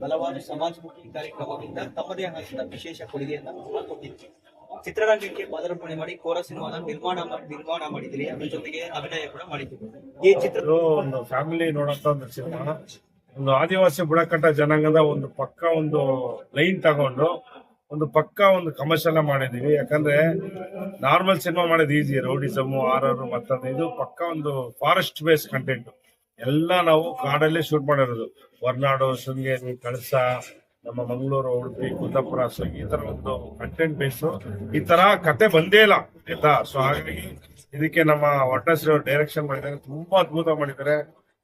ಹಲವಾರು ಸಮಾಜಮುಖಿ ಕಾರ್ಯಕ್ರಮಗಳಿಂದ ತಮ್ಮದೇ ಆದ ವಿಶೇಷ ಕೊಡುಗೆಯನ್ನ ಕೊಟ್ಟಿದ್ದೀವಿ ಚಿತ್ರರಂಗಕ್ಕೆ ಪಾದಾರ್ಪಣೆ ಮಾಡಿ, ಕೋರ ಸಿನಿಮಾದ ನಿರ್ಮಾಣ ನಿರ್ಮಾಣ ಮಾಡಿದ್ರಿ ಅದ್ರ ಜೊತೆಗೆ ಅಭಿನಯ ಕೂಡ ಮಾಡಿದ್ರಿ ಈ ಚಿತ್ರ ಒಂದು ಫ್ಯಾಮಿಲಿ ನೋಡಂತ ಒಂದು ಸಿನಿಮಾ ಒಂದು ಆದಿವಾಸಿ ಬುಡಕಟ್ಟ ಜನಾಂಗದ ಒಂದು ಪಕ್ಕ ಒಂದು ಲೈನ್ ತಗೊಂಡು ಒಂದು ಪಕ್ಕ ಒಂದು ಕಮರ್ಷಿಯಲ್ ಮಾಡಿದೀವಿ ಯಾಕಂದ್ರೆ ನಾರ್ಮಲ್ ಸಿನಿಮಾ ಮಾಡೋದು ಈಸಿ ರೌಡಿಸಮ್ ಆರ್ ಮತ್ತೊಂದು ಇದು ಪಕ್ಕ ಒಂದು ಫಾರೆಸ್ಟ್ ಬೇಸ್ ಕಂಟೆಂಟ್ ಎಲ್ಲ ನಾವು ಕಾಡಲ್ಲೇ ಶೂಟ್ ಮಾಡಿರೋದು. ಹೊರನಾಡು, ಶೃಂಗೇರಿ, ಕಳಸ, ನಮ್ಮ ಮಂಗಳೂರು, ಉಡುಪಿ, ಕುಂದಾಪುರ, ಸೊ ಈ ತರ ಒಂದು ಕಂಟೆಂಟ್ ಬೇಸ್ ಈ ತರ ಕತೆ ಬಂದೇ ಇಲ್ಲ, ಆಯ್ತಾ? ಸೊ ಹಾಗಾಗಿ ಇದಕ್ಕೆ ನಮ್ಮ ಒಟ್ಟಶ್ರೀ ಅವರು ಡೈರೆಕ್ಷನ್ ಮಾಡಿದ್ದಾರೆ. ತುಂಬಾ ಅದ್ಭುತ ಮಾಡಿದ್ದಾರೆ.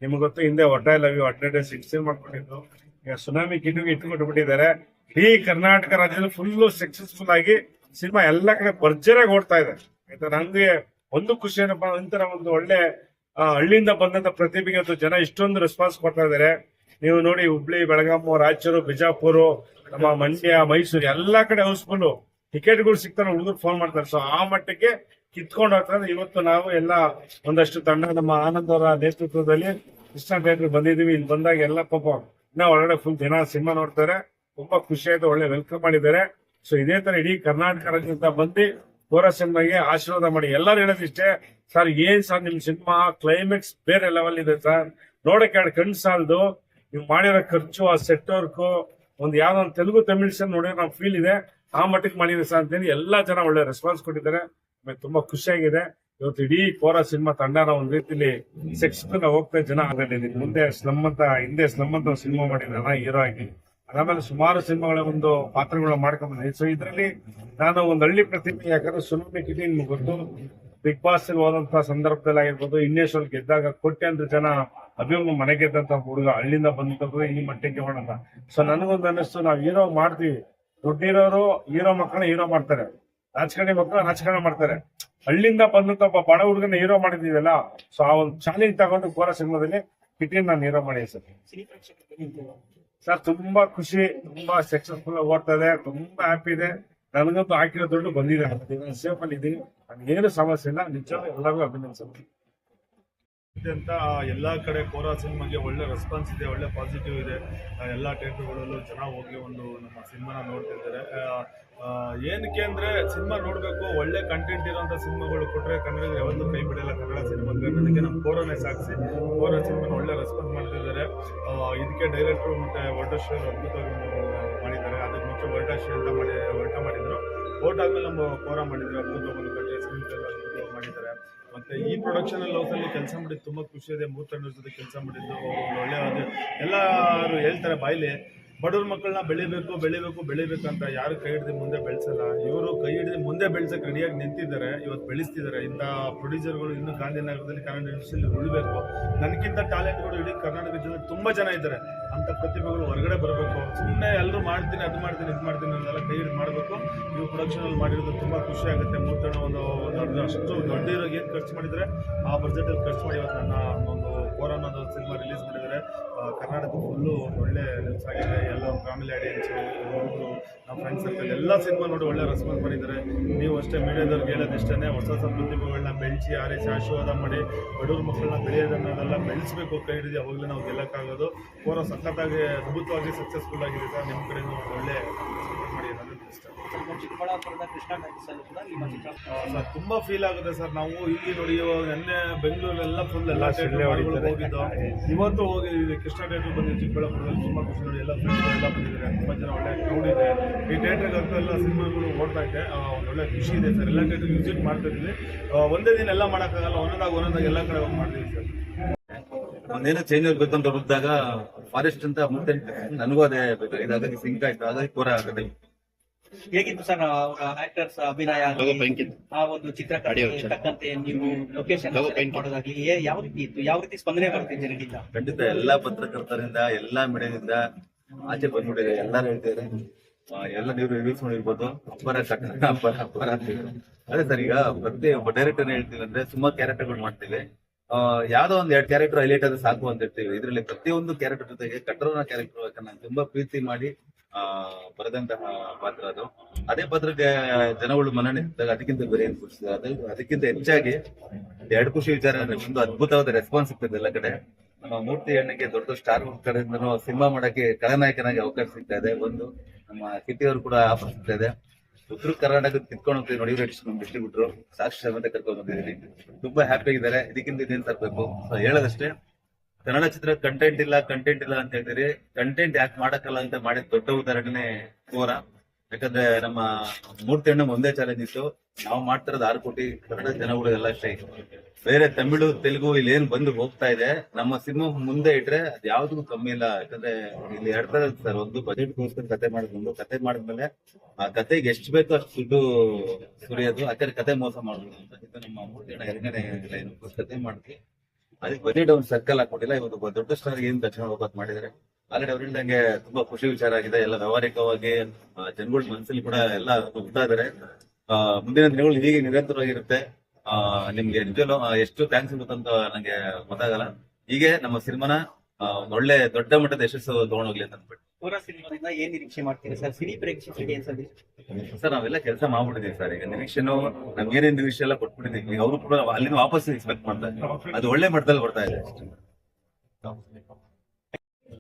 ನಿಮ್ಗೆ ಗೊತ್ತು, ಹಿಂದೆ ಒಟ್ಟ ಲವ್ ಒಟ್ಟೆ ಡೇ ಸಿಕ್ಸ್ಟೀನ್ ಮಾಡ್ಕೊಂಡಿದ್ದು. ಈಗ ಸುನಾಮಿ ಕಿಟುಗೆ ಇಟ್ಕೊಂಡು ಬಿಟ್ಟಿದ್ದಾರೆ. ಇಡೀ ಕರ್ನಾಟಕ ರಾಜ್ಯದಲ್ಲಿ ಫುಲ್ ಸಕ್ಸಸ್ಫುಲ್ ಆಗಿ ಸಿನಿಮಾ ಎಲ್ಲ ಕಡೆ ಭರ್ಜರಿಯಾಗಿ ಓಡ್ತಾ ಇದೆ. ಆಯ್ತಾ? ನನಗೆ ಒಂದು ಖುಷಿ ಏನಪ್ಪಾ, ಒಂಥರ ಒಂದು ಒಳ್ಳೆ ಹಳ್ಳಿಯಿಂದ ಬಂದಂತ ಪ್ರತಿಭೆಗೆ ಅಥವಾ ಜನ ಇಷ್ಟೊಂದು ರೆಸ್ಪಾನ್ಸ್ ಕೊಡ್ತಾ ಇದ್ದಾರೆ. ನೀವು ನೋಡಿ ಹುಬ್ಳಿ, ಬೆಳಗಾಂ, ರಾಯಚೂರು, ಬಿಜಾಪುರ, ನಮ್ಮ ಮಂಡ್ಯ, ಮೈಸೂರು, ಎಲ್ಲಾ ಕಡೆ ಹೌಸ್ಫುಲ್ ಟಿಕೆಟ್ಗಳು ಸಿಗ್ತಾರೆ ಹುಡುಗರು ಫೋನ್ ಮಾಡ್ತಾರೆ. ಸೊ ಆ ಮಟ್ಟಕ್ಕೆ ಕಿತ್ಕೊಂಡು ಹೋಗ್ತಾರೆ ಇವತ್ತು ನಾವು ಎಲ್ಲ ಒಂದಷ್ಟು ತಂಡ, ನಮ್ಮ ಆನಂದ್ ಅವರ ನೇತೃತ್ವದಲ್ಲಿ ಕೃಷ್ಣ ಥಿಯೇಟರ್ ಬಂದಿದೀವಿ ಇಲ್ಲಿ ಬಂದಾಗ ಎಲ್ಲ ಪಾಪ ಇನ್ನ ಒಳಗಡೆ ಫುಲ್ ಜನ ಸಿನಿಮಾ ನೋಡ್ತಾರೆ. ತುಂಬಾ ಖುಷಿ ಆಯ್ತು, ಒಳ್ಳೆ ವೆಲ್ಕಮ್ ಮಾಡಿದ್ದಾರೆ. ಸೊ ಇದೇ ತರ ಇಡೀ ಕರ್ನಾಟಕ ರಾಜ್ಯದಿಂದ ಬಂದು ಕೋರ ಸಿನಿಮಾಗೆ ಆಶೀರ್ವಾದ ಮಾಡಿ. ಎಲ್ಲರೂ ಹೇಳೋದಿಷ್ಟೇ ಸರ್, ಏನ್ ಸರ್ ನಿಮ್ ಸಿನಿಮಾ? ಕ್ಲೈಮ್ಯಾಕ್ಸ್ ಬೇರೆ ಲೆವೆಲ್ ಇದೆ ಸರ್. ನೋಡಕ್ಕೆ ಎರಡು ಕಣ್ಣು ಸಾಲದು. ನೀವು ಮಾಡಿರೋ ಖರ್ಚು, ಆ ಸೆಟ್ ವರ್ಕು ಒಂದು ಯಾವ್ದೋ ಒಂದು ತೆಲುಗು, ತಮಿಳ್ ಸಿನಿಮಾ ನೋಡಿದ್ರೆ ನಾವು ಫೀಲ್ ಇದೆ. ಆ ಮಟ್ಟಕ್ಕೆ ಮಾಡಿದೆ ಸರ್ ಅಂತೇಳಿ ಎಲ್ಲಾ ಜನ ಒಳ್ಳೆ ರೆಸ್ಪಾನ್ಸ್ ಕೊಟ್ಟಿದ್ದಾರೆ. ತುಂಬಾ ಖುಷಿಯಾಗಿದೆ ಇವತ್ತು ಇಡೀ ಕೋರ ಸಿನಿಮಾ ತಂಡನ ಒಂದ್ ರೀತಿಲಿ ಸಕ್ಸಸ್ಫುಲ್ ಹೋಗ್ತಾ ಜನ ಮುಂದೆ ಸ್ಲಮ್ ಅಂತ, ಹಿಂದೆ ಸ್ಲಮ್ ಅಂತ ಸಿನಿಮಾ ಮಾಡಿದ್ರಲ್ಲ, ಹೀರೋ ಆಗಿ. ಅದಾದ್ಮೇಲೆ ಸುಮಾರು ಸಿನಿಮಾಗಳ ಒಂದು ಪಾತ್ರಗಳು ಮಾಡ್ಕೊಂಡ್ಬಂದೆ ಸೊ ಇದರಲ್ಲಿ ನಾನು ಒಂದು ಹಳ್ಳಿ ಪ್ರತಿಭೆ ಯಾಕಂದ್ರೆ ಸುನಾಮಿ ಕಿಟಿ ನಿಮ್ಗೆ ಗೊತ್ತು ಬಿಗ್ ಬಾಸ್ ಹೋದಂತ ಸಂದರ್ಭದಲ್ಲಿ ಆಗಿರ್ಬೋದು ಇನ್ನೇಶ್ವರ್ ಗೆದ್ದಾಗ ಕೋಟ್ಯಾಂತರ ಜನ ಅಭಿಮಾನ ಮನೆ ಗೆದ್ದಂತ ಹುಡುಗ ಹಳ್ಳಿಯಿಂದ ಬಂದಂತದ್ದು ಈ ಮಟ್ಟಕ್ಕೆ ಮಾಡೋಣ ಸೊ ನನಗೊಂದು ಅನ್ನಿಸ್ತು, ನಾವು ಹೀರೋ ಮಾಡ್ತೀವಿ. ದುಡ್ಡಿರೋರು ಹೀರೋ ಮಕ್ಕಳನ್ನ ಹೀರೋ ಮಾಡ್ತಾರೆ. ರಾಜಕಾರಣಿ ಮಕ್ಕಳು ರಾಜಕಾರಣ ಮಾಡ್ತಾರೆ. ಹಳ್ಳಿಯಿಂದ ಬಂದಂತ ಒಬ್ಬ ಬಡ ಹುಡುಗನ ಹೀರೋ ಮಾಡಿದೀವಲ್ಲ ಸೊ ಆ ಒಂದು ಚಾಲೆಂಜ್ ತಗೊಂಡು ಕೋರ ಸಿನಿಮಾದಲ್ಲಿ ಕಿಟಿನ್ ನಾನು ಹೀರೋ ಮಾಡಿ ಸರ್. ಸರ್ ತುಂಬಾ ಖುಷಿ ತುಂಬಾ ಸಕ್ಸಸ್ಫುಲ್ ಓಡ್ತಾ ಇದೆ ತುಂಬಾ ಹ್ಯಾಪಿ ಇದೆ. ನನಗಂತೂ ಹಾಕಿರೋ ದುಡ್ಡು ಬಂದಿದೆ. ಸೇಫ್ ಅಲ್ಲಿ ಇದ್ದೀನಿ. ನನಗೇನು ಸಮಸ್ಯೆ ಇಲ್ಲ. ನಿಜ ಎಲ್ಲರಿಗೂ ಅಭಿನಂದಿಸ್ತೀನಿ ಅಂತ ಎಲ್ಲಾ ಕಡೆ ಕೋರಾ ಸಿನಿಮಾಗೆ ಒಳ್ಳೆ ರೆಸ್ಪಾನ್ಸ್ ಇದೆ ಒಳ್ಳೆ ಪಾಸಿಟಿವ್ ಇದೆ. ಎಲ್ಲ ಥಿಯೇಟರ್ಗಳಲ್ಲೂ ಜನ ಹೋಗಿ ಒಂದು ನಮ್ಮ ಸಿನಿಮಾನ ನೋಡ್ತಿದ್ದಾರೆ ಏನಕ್ಕೆ ಅಂದ್ರೆ ಸಿನಿಮಾ ನೋಡಬೇಕು ಒಳ್ಳೆ ಕಂಟೆಂಟ್ ಇರೋಂಥ ಸಿನಿಮಾಗಳು ಕೊಟ್ಟರೆ ಕನ್ನಡ ಯಾವತ್ತೂ ಕೈ ಬಿಡಲ್ಲ ಕನ್ನಡ ಸಿನಿಮಾಗೆ. ಅದಕ್ಕೆ ನಮ್ಮ ಕೋರನೇ ಸಾಗಿಸಿ ಕೋರಾ ಸಿನಿಮಾನ ಒಳ್ಳೆ ರೆಸ್ಪಾನ್ಸ್ ಆ, ಇದಕ್ಕೆ ಡೈರೆಕ್ಟ್ರು ಮತ್ತು ವರ್ಟಶ್ರೀ ಅದ್ಭುತವಾಗಿ ಮಾಡಿದ್ದಾರೆ. ಅದಕ್ಕೆ ಮುಂಚೆ ವರ್ಟಶ್ರೀ ಅಂತ ಮಾಡಿ ವರ್ಟ ಮಾಡಿದರು. ಓಟ್ ಆದಮೇಲೆ ನಮ್ಮ ಕೋರ ಮಾಡಿದ್ರು. ಅದ್ಭುತವಾಗಿ ಕಟ್ಟೆ ಸ್ಕ್ರೀನ್ ಅದ್ಭುತವಾಗಿ ಮಾಡಿದ್ದಾರೆ. ಮತ್ತು ಈ ಪ್ರೊಡಕ್ಷನ್ ಲೌಸಲ್ಲಿ ಕೆಲಸ ಮಾಡಿದ್ದು ತುಂಬ ಖುಷಿ ಇದೆ. ಮೂರ್ ಜೊತೆ ಕೆಲಸ ಮಾಡಿದ್ದು ಒಳ್ಳೆಯ ಎಲ್ಲರೂ ಹೇಳ್ತಾರೆ ಬಾಯ್ಲಿ ಬಡವ್ರ ಮಕ್ಕಳನ್ನ ಬೆಳಿಬೇಕು ಬೆಳಿಬೇಕು ಬೆಳಿಬೇಕು ಅಂತ ಯಾರು ಕೈ ಹಿಡಿದು ಮುಂದೆ ಬೆಳೆಸಲ್ಲ. ಇವರು ಕೈ ಹಿಡಿದು ಮುಂದೆ ಬೆಳೆಸಕ್ಕೆ ರೆಡಿಯಾಗಿ ನಿಂತಿದ್ದಾರೆ ಇವತ್ತು ಬೆಳೆಸ್ತಿದ್ದಾರೆ. ಇಂಥ ಪ್ರೊಡ್ಯೂಸರ್ಗಳು ಇನ್ನೂ ಗಾಂಧಿನಗರದಲ್ಲಿ ಕನ್ನಡ ಇಂಡಸ್ಟ್ರಿಯಲ್ಲಿ ಉಳಿಬೇಕು. ನನಗಿಂತ ಟ್ಯಾಲೆಂಟ್ಗಳು ಇಡೀ ಕರ್ನಾಟಕ ಜನ ತುಂಬ ಜನ ಇದ್ದಾರೆ. ಅಂಥ ಪ್ರತಿಭೆಗಳು ಹೊರಗಡೆ ಬರಬೇಕು. ಸುಮ್ಮನೆ ಎಲ್ಲರೂ ಮಾಡ್ತೀನಿ, ಅದು ಮಾಡ್ತೀನಿ, ಇದು ಮಾಡ್ತೀನಿ ಅನ್ನೋದೆಲ್ಲ ಕೈ ಹಿಡಿದು ಮಾಡಬೇಕು. ನೀವು ಪ್ರೊಡಕ್ಷನಲ್ಲಿ ಮಾಡಿರೋದು ತುಂಬ ಖುಷಿ ಆಗುತ್ತೆ. ಮೂರು ಜನ ಒಂದು ಒಂದು ಅಷ್ಟು ದೊಡ್ಡ ಇರೋ ಏನು ಖರ್ಚು ಮಾಡಿದರೆ ಆ ಬಜೆಟಲ್ಲಿ ಖರ್ಚು ಮಾಡಿ ಇವತ್ತು ನನ್ನ ಒಂದು ಕೋರ ಅನ್ನೋದು ಸಿನಿಮಾ ರಿಲೀಸ್ ಮಾಡಿದ್ದಾರೆ. ಆ, ಕರ್ನಾಟಕ ಫುಲ್ಲು ಒಳ್ಳೆ ಆಗಿದೆ. ಎಲ್ಲ ಫ್ಯಾಮಿಲಿ ಆಡಿಯನ್ಸು ಫ್ರೆಂಡ್ಸ್ ಸರ್ಕಲ್ ಎಲ್ಲ ಸಿನಿಮಾ ನೋಡಿ ಒಳ್ಳೆ ರೆಸ್ಪಾನ್ಸ್ ಮಾಡಿದ್ದಾರೆ. ನೀವು ಅಷ್ಟೇ ಮೀಡಿಯಾದವ್ರಿಗೆ ಹೇಳೋದಿಷ್ಟೇ ಹೊಸ ಹೊಸ ಪ್ರತಿಭೆಗಳನ್ನ ಬೆಳೆಸಿ ಆರಿಸಿ ಆಶೀರ್ವಾದ ಮಾಡಿ ಬಡವ್ರ ಮಕ್ಕಳನ್ನ ಬೆಳೆಯೋದನ್ನೆಲ್ಲ ಬೆಳೆಸಬೇಕು ಕೈ ಹಿಡಿದು ಅವಾಗಲೇ ನಾವು ಗೆಲ್ಲಕ್ಕಾಗೋದು. ಪೂರ ಸಖತ್ತಾಗಿ ಅದ್ಭುತವಾಗಿ ಸಕ್ಸಸ್ಫುಲ್ ಆಗಿದೆ ಸರ್. ನಿಮ್ಮ ಕಡೆಯಿಂದ ಒಳ್ಳೆ ಸಪೋರ್ಟ್ ಮಾಡಿ ಅನ್ನೋದು ಇಷ್ಟ. ಚಿಕ್ಕಬಳ್ಳಾಪುರದ ಕೃಷ್ಣ ಸರ್ ತುಂಬ ಫೀಲ್ ಆಗುತ್ತೆ ಸರ್. ನಾವು ಇಲ್ಲಿ ನೋಡಿ ಇವಾಗ ನೆನ್ನೆ ಬೆಂಗಳೂರಲ್ಲೆಲ್ಲ ಫುಲ್ ಎಲ್ಲ. ಹೋಗಿದ್ದು. ಇವತ್ತು ಹೋಗಿ ಇಲ್ಲಿ ಕೃಷ್ಣ ಥಿಯೇಟರ್ ಬಂದಿದ್ದು ಚಿಕ್ಕಬಳ್ಳಾಪುರದಲ್ಲಿ ತುಂಬ ಖುಷಿ ನೋಡಿ ಎಲ್ಲ ಫ್ರೆಂಡ್ಸ್ ಎಲ್ಲ ಬಂದಿದ್ದಾರೆ. ತುಂಬ ಜನ ಒಳ್ಳೆ ಕ್ರೌಡ್ ಇದೆ. ಈ ಥಿಯೇಟ್ರಲ್ಲಿ ಅಂತೂ ಎಲ್ಲ ಸಿನಿಮಾಗಳು ಓಡ್ತಾ ಇದೆ. ಒಳ್ಳೆ ಖುಷಿ ಇದೆ ಸರ್. ಎಲ್ಲ ಥಿಯೇಟ್ರ್ ವಿಸಿಟ್ ಮಾಡ್ತಾ ಇದ್ದೀವಿ. ಒಂದೇ ದಿನ ಎಲ್ಲ ಮಾಡೋಕ್ಕಾಗಲ್ಲ. ಒಂದೊಂದಾಗ ಒಂದೊಂದಾಗ ಎಲ್ಲ ಕಡೆ ಹೋಗಿ ಮಾಡ್ತೀವಿ ಸರ್. ಒಂದೇನೋ ಚೇಂಜ್ ಆಗಬೇಕು ಅಂತ ಹೊರದಾಗ ಫಾರೆಸ್ಟ್ ಅಂತ ಮುಂದೆ ನನಗೂ ಅದೇ ಇದಾಗಿ ಸಿಂಕ್ ಆಯ್ತು. ಹಾಗಾಗಿ ಕೋರ ಆಗುತ್ತೆ ಹೇಗಿತ್ತು ಸರ್ ಅವರ ಆಕ್ಟರ್ಸ್ ಅಭಿನಯ? ಆ ಒಂದು ಚಿತ್ರ ತಕ್ಕಂತೆ ನೀವು ಲೊಕೇಶನ್ ಮಾಡೋದಾಗ್ಲಿ ಏ- ಯಾವ ರೀತಿ ಇತ್ತು? ಯಾವ ರೀತಿ ಸ್ಪಂದನೆ ಬರುತ್ತೆ ಜನರಿಂದ? ಖಂಡಿತ ಎಲ್ಲಾ ಪತ್ರಕರ್ತರಿಂದ ಎಲ್ಲಾ ಮೀಡಿಯಾದಿಂದ ಆಚೆ ಬಂದ್ಬಿಟ್ಟಿದೆ. ಎಲ್ಲಾರು ಹೇಳ್ತಿದ್ದಾರೆ. ಎಲ್ಲ ನೀವು ರಿವ್ಯೂಸ್ ಅಪ್ಪರ ಅಪ್ಪರ ಅಂತ ಅದೇ ಸರ್, ಈಗ ಪ್ರತಿ ಒಬ್ಬ ಡೈರೆಕ್ಟರ್ ಹೇಳ್ತೀವಿ ಅಂದ್ರೆ ತುಂಬಾ ಕ್ಯಾರೆಕ್ಟರ್ಗಳು ಮಾಡ್ತೀವಿ. ಯಾವ್ದೋ ಒಂದ್ ಎರಡು ಕ್ಯಾರೆಕ್ಟರ್ ಹೈಲೈಟ್ ಆದ್ರೆ ಸಾಕು ಅಂತ ಇರ್ತೀವಿ ಇದ್ರಲ್ಲಿ ಪ್ರತಿಯೊಂದು ಕ್ಯಾರೆಕ್ಟರ್ ಜೊತೆಗೆ ಕಟ್ಟರೋನ ಕ್ಯಾರೆಕ್ಟರ್ ತುಂಬಾ ಪ್ರೀತಿ ಮಾಡಿ, ಆ, ಬರೆದಂತಹ ಪಾತ್ರ ಅದು. ಅದೇ ಪಾತ್ರಕ್ಕೆ ಜನಗಳು ಇದ್ದಾಗ ಅದಕ್ಕಿಂತ ಬೇರೆ ಏನ್ ಖುಷಿ? ಅದು ಅದಕ್ಕಿಂತ ಹೆಚ್ಚಾಗಿ ಎರಡು ಖುಷಿ ವಿಚಾರ ಒಂದು ಅದ್ಭುತವಾದ ರೆಸ್ಪಾನ್ಸ್ ಸಿಗ್ತದೆ ಎಲ್ಲ ಕಡೆ. ಮೂರ್ತಿ ಹೆಣ್ಣಿಗೆ ದೊಡ್ಡ ಸ್ಟಾರ್ ಕಡೆಯಿಂದನೂ ಸಿನಿಮಾ ಮಾಡಕ್ಕೆ ಖಳನಾಯಕನಾಗಿ ಅವಕಾಶ ಸಿಗ್ತಾ ಇದೆ. ಒಂದು ನಮ್ಮ ಸಿಟಿಯವರು ಕೂಡ ಆಫರ್ ಇದೆ. ಉತ್ತರ ಕರ್ನಾಟಕದ ಕಿತ್ಕೊಂಡು ಹೋಗ್ತೀವಿ ನೋಡಿ ಬಿಟ್ಟುಬಿಟ್ರು. ಸಾಕ್ಷಿ ಸಮೇತ ಕರ್ಕೊಂಡು ಬಂದಿದ್ದೀನಿ ತುಂಬಾ ಹ್ಯಾಪಿ ಆಗಿದ್ದಾರೆ. ಇದಕ್ಕಿಂತ ಇದೇನ್ ತರಬೇಕು? ಹೇಳೋದಷ್ಟೇ, ಕನ್ನಡ ಚಿತ್ರ ಕಂಟೆಂಟ್ ಇಲ್ಲ ಕಂಟೆಂಟ್ ಇಲ್ಲ ಅಂತ ಹೇಳ್ತೀರಿ. ಕಂಟೆಂಟ್ ಯಾಕೆ ಮಾಡಕ್ಕಲ್ಲ ಅಂತ ಮಾಡಿದ ದೊಡ್ಡ ಉದಾಹರಣೆ ಕೋರ. ಯಾಕಂದ್ರೆ ನಮ್ಮ ಮೂರ್ತಿ ಅಣ್ಣ ಒಂದೇ ಚಾಲೆಂಜ್ ಇತ್ತು. ನಾವು ಮಾಡ್ತಿರೋದು ಆರು ಕೋಟಿ ಕನ್ನಡ ಜನಗಳಿಗೆಲ್ಲ ಅಷ್ಟೇ. ಬೇರೆ ತಮಿಳು, ತೆಲುಗು ಇಲ್ಲಿ ಏನ್ ಬಂದು ಹೋಗ್ತಾ ಇದೆ, ನಮ್ಮ ಸಿನಿಮಾ ಮುಂದೆ ಇಟ್ರೆ ಅದ್ ಯಾವ್ದಕ್ಕೂ ಕಮ್ಮಿ ಇಲ್ಲ. ಯಾಕಂದ್ರೆ ಇಲ್ಲಿ ತರ ಸರ್. ಒಂದು ಬಜೆಟ್ ಗೋಸ್ಕರ ಕತೆ ಮಾಡಿದ್ಕೊಂಡು ಕತೆ ಮಾಡಿದ್ಮೇಲೆ ಆ ಕತೆಗೆ ಎಷ್ಟು ಬೇಕೋ ಅಷ್ಟು ದುಡ್ಡು ಸುರಿಯೋದು ಯಾಕಂದ್ರೆ ಕತೆ ಮೋಸ ಮಾಡೋದು ಅಂತ ಇದು ನಮ್ಮ ಅಣ್ಣ ಎರಡನೇ ಕತೆ ಮಾಡಿದ್ವಿ. ಅದಕ್ಕೆ ಬಜೆಟ್ ಒಂದು ಸರ್ಕಲ್ ಹಾಕೊಟ್ಟಿಲ್ಲ ಇವತ್ತು ದೊಡ್ಡ ಸ್ಟಾರ್ ಏನ್ ದಕ್ಷಿಣ ಹೋಗೋದ್ ಮಾಡಿದ್ರೆ. ಆಲ್ರೆಡಿ ಅವ್ರಿಂದ ನಂಗೆ ತುಂಬಾ ಖುಷಿ ವಿಚಾರ ಆಗಿದೆ. ಎಲ್ಲ ವ್ಯವಹಾರಿಕವಾಗಿ ಜನಗಳ ಮನಸ್ಸಲ್ಲಿ ಕೂಡ ಎಲ್ಲ ಹೋಗ್ತಾ ಇದಾರೆ. ಮುಂದಿನ ದಿನಗಳು ಹೀಗೆ ನಿರಂತರವಾಗಿರುತ್ತೆ. ನಿಮ್ಗೆ ನಿಜವೂ ಆ, ಎಷ್ಟು ಥ್ಯಾಂಕ್ಸ್ ಅಂತ ನಂಗೆ ಗೊತ್ತಾಗಲ್ಲ. ಹೀಗೆ ನಮ್ಮ ಸಿನಿಮಾನ ಒಳ್ಳೆ ದೊಡ್ಡ ಮಟ್ಟದ ಯಶಸ್ಸು ತಗೊಂಡೋಗ್ಲಿ ಅಂತ ಕೋರ ಸಿನಿಮಾದಿಂದ ಏನ್ ನಿರೀಕ್ಷೆ ಮಾಡ್ತೀರಾ ಸರ್? ಸಿನಿ ಪ್ರೇಕ್ಷಕರಿಗೆ ಏನ್ ಸರ್? ನಾವೆಲ್ಲ ಕೆಲಸ ಮಾಡ್ಬಿಟ್ಟಿದೀವಿ ಸರ್. ಈಗ ನಿರೀಕ್ಷೆನು ನಮ್ಗೆ ಏನೇನ್ ನಿರೀಕ್ಷೆ ಎಲ್ಲ ಕೊಟ್ಬಿಟ್ಟಿದೀವಿ. ಅವರು ಕೂಡ ಅಲ್ಲಿಂದ ವಾಪಸ್ ಎಕ್ಸ್ಪೆಕ್ಟ್ ಮಾಡ್ತಾರೆ ಅದು ಒಳ್ಳೆ ಮಟ್ಟದಲ್ಲಿ ಬರ್ತಾ ಇದೆ.